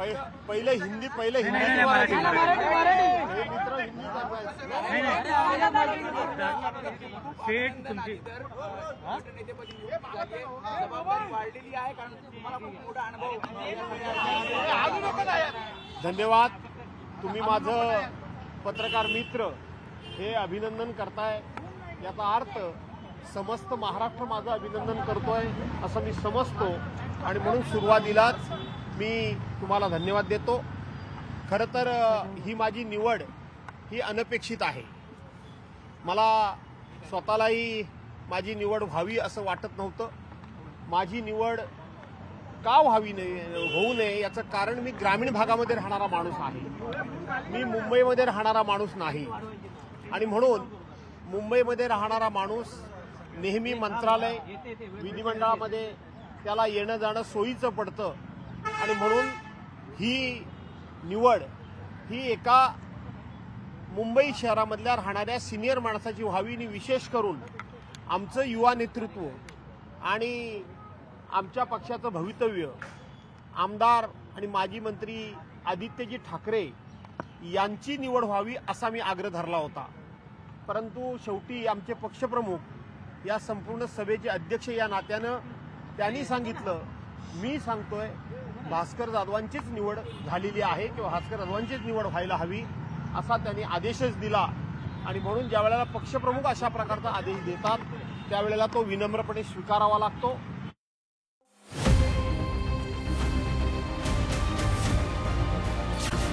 पहि- पहिले हिंदी पहिले हिंदी मराठी, सेट तुमची? वाढलेली आहे कारण तुम्हाला खूप मोठा अनुभव धन्यवाद. तुम्ही माझं पत्रकार मित्र. हे अभिनंदन करताय. याचा अर्थ समस्त महाराष्ट्र माझं अभिनंदन करतोय असं मी समजतो. आणि म्हणून सुरुवातीलाच मी तुम्हाला धन्यवाद देतो. खरं तर ही माझी निवड ही अनपेक्षित आहे. मला स्वतःलाही माझी निवड व्हावी असं वाटत नव्हतं. माझी निवड का व्हावी नये होऊ नये याचं कारण मी ग्रामीण भागामध्ये राहणारा माणूस आहे. मी मुंबईमध्ये राहणारा माणूस नाही. आणि म्हणून मुंबईमध्ये राहणारा माणूस नेहमी मंत्रालय विधिमंडळामध्ये त्याला येणं जाणं सोयीचं पडतं. आणि म्हणून ही निवड ही एका मुंबई शहरामधल्या राहणाऱ्या सिनियर माणसाची व्हावी आणि विशेष करून आमचं युवा नेतृत्व आणि आमच्या पक्षाचं भवितव्य आमदार आणि माजी मंत्री आदित्यजी ठाकरे यांची निवड व्हावी असा मी आग्रह धरला होता. परंतु शेवटी आमचे पक्षप्रमुख या संपूर्ण सभेचे अध्यक्ष या नात्यानं त्यांनी सांगितलं. मी सांगतोय भास्कर जाधवांचीच निवड झालेली आहे किंवा भास्कर जाधवांचीच निवड व्हायला हवी असा त्यांनी आदेशच दिला. आणि म्हणून ज्या वेळेला पक्षप्रमुख अशा प्रकारचा आदेश देतात त्यावेळेला तो विनम्रपणे स्वीकारावा लागतो.